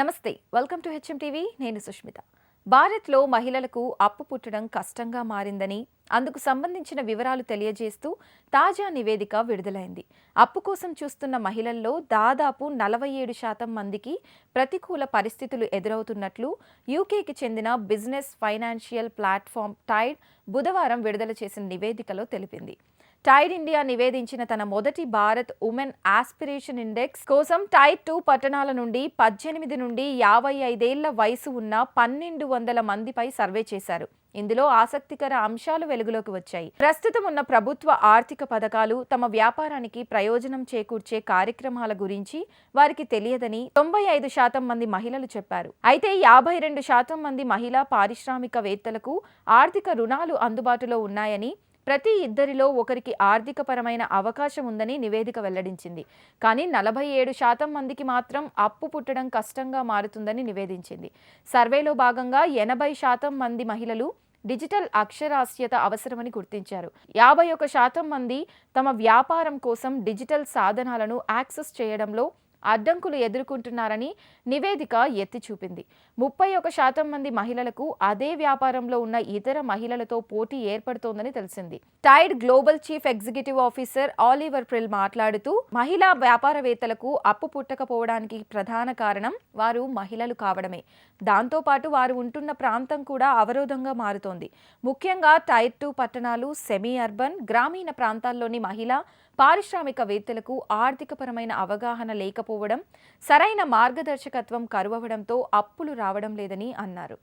నమస్తే welcome to HM TV నేను సుష్మిత. భారత్లో మహిళలకు అప్పు పుట్టడం కష్టంగా మారిందని అందుకు సంబంధించిన వివరాలు తెలియజేస్తూ తాజా నివేదిక విడుదలైంది. అప్పు కోసం చూస్తున్న మహిళల్లో దాదాపు నలభై ఏడు శాతం మందికి ప్రతికూల పరిస్థితులు ఎదురవుతున్నట్లు యూకేకి చెందిన బిజినెస్ ఫైనాన్షియల్ ప్లాట్ఫామ్ టైడ్ బుధవారం విడుదల చేసిన నివేదికలో తెలిపింది. టైడ్ ఇండియా నివేదించిన తన మొదటి భారత్ ఉమెన్ ఆస్పిరేషన్ ఇండెక్స్ కోసం టైడ్ టూ పట్టణాల నుండి పద్దెనిమిది నుండి యాభై ఐదేళ్ళ వయసు ఉన్న పన్నెండు వందల మందిపై సర్వే చేశారు. ఇందులో ఆసక్తికర అంశాలు వెలుగులోకి వచ్చాయి. ప్రస్తుతం ఉన్న ప్రభుత్వ ఆర్థిక పథకాలు తమ వ్యాపారానికి ప్రయోజనం చేకూర్చే కార్యక్రమాల గురించి వారికి తెలియదని తొంభై ఐదు శాతం మంది మహిళలు చెప్పారు. అయితే యాభై రెండు శాతం మంది మహిళా పారిశ్రామికవేత్తలకు ఆర్థిక రుణాలు అందుబాటులో ఉన్నాయని ప్రతి ఇద్దరిలో ఒకరికి ఆర్థికపరమైన అవకాశం ఉందని నివేదిక వెల్లడించింది. కానీ నలభై ఏడు శాతం మందికి మాత్రం అప్పు పుట్టడం కష్టంగా మారుతుందని నివేదించింది. సర్వేలో భాగంగా ఎనభై శాతం మంది మహిళలు డిజిటల్ అక్షరాస్యత అవసరమని గుర్తించారు. యాభై ఒక శాతం మంది తమ వ్యాపారం కోసం డిజిటల్ సాధనాలను యాక్సెస్ చేయడంలో అడ్డంకులు ఎదుర్కొంటున్నారని నివేదిక ఎత్తి చూపింది ముప్పై ఒక శాతం మంది మహిళలకు అదే వ్యాపారంలో ఉన్న ఇతర మహిళలతో పోటీ ఏర్పడుతోందని తెలిసింది. Tide global chief executive officer Oliver Prill మాట్లాడుతూ మహిళా వ్యాపారవేత్తలకు అప్పు పుట్టకపోవడానికి ప్రధాన కారణం వారు మహిళలు కావడమే. దాంతోపాటు వారు ఉంటున్న ప్రాంతం కూడా అవరోధంగా మారుతోంది. ముఖ్యంగా టైర్ టూ పట్టణాలు సెమీ అర్బన్ గ్రామీణ ప్రాంతాల్లోని మహిళా పారిశ్రామికవేత్తలకు ఆర్థికపరమైన అవగాహన లేకపోవడం సరైన మార్గదర్శకత్వం కరువవడంతో అప్పులు రావడం లేదని అన్నారు.